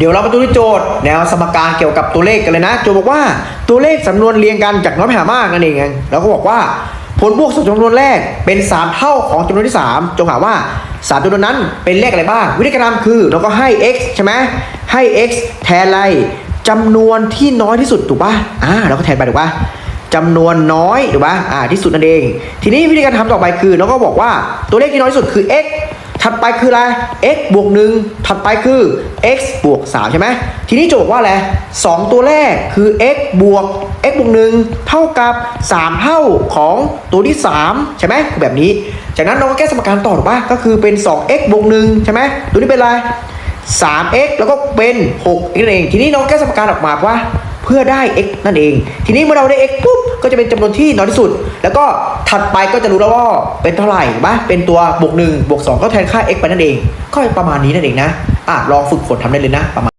เดี๋ยวเรามาดูที่โจทย์แนวสมการเกี่ยวกับตัวเลขกันเลยนะ โจทย์บอกว่าตัวเลขสำนวนเรียงกันจากน้อยไปหามากนั่นเองไงแล้วก็บอกว่าผลบวกสองจำนวนแรกเป็น 3 เท่าของจำนวนที่ 3 จงหาว่า 3จำนวนนั้นเป็นเลขอะไรบ้าง วิธีการทำคือเราก็ให้ x ใช่ไหมให้ x แทนอะไรจำนวนที่น้อยที่สุดถูกป่ะอ่าเราก็แทนไปถูกป่ะจำนวนน้อยถูกป่ะอ่าที่สุดนั่นเอง ทีนี้วิธีการทำต่อไปคือเราก็บอกว่าตัวเลขที่น้อยที่สุดคือ x ถัดไปคืออะไร x บวก1ถัดไปคือ x บวก3ใช่ไหมทีนี้โจทย์บอกว่าอะไรสองตัวแรกคือ x บวก x บวก1เท่ากับ 3 เท่าของตัวที่ 3 ใช่ไหมแบบนี้ จากนั้นเราก็แก้สมการต่อถูกปะก็คือเป็น 2x บวก1ใช่ไหมตัวนี้เป็นอะไร 3x แล้วก็เป็น 6x นั่นเอง ทีนี้เราแก้สมการออกมาว่า พื่อได้ x นั่นเอง ทีนี้เมื่อเราได้ x ปุ๊บก็จะเป็นจำนวนที่น้อยที่สุด แล้วก็ถัดไปก็จะรู้แล้วว่าเป็นเท่าไหร่บ้าเป็นตัวบวกหนึ่งบวกสองก็แทนค่า x ไปนั่นเอง ก็ประมาณนี้นั่นเองนะอะลองฝึกฝนทำได้เลยนะประมาณ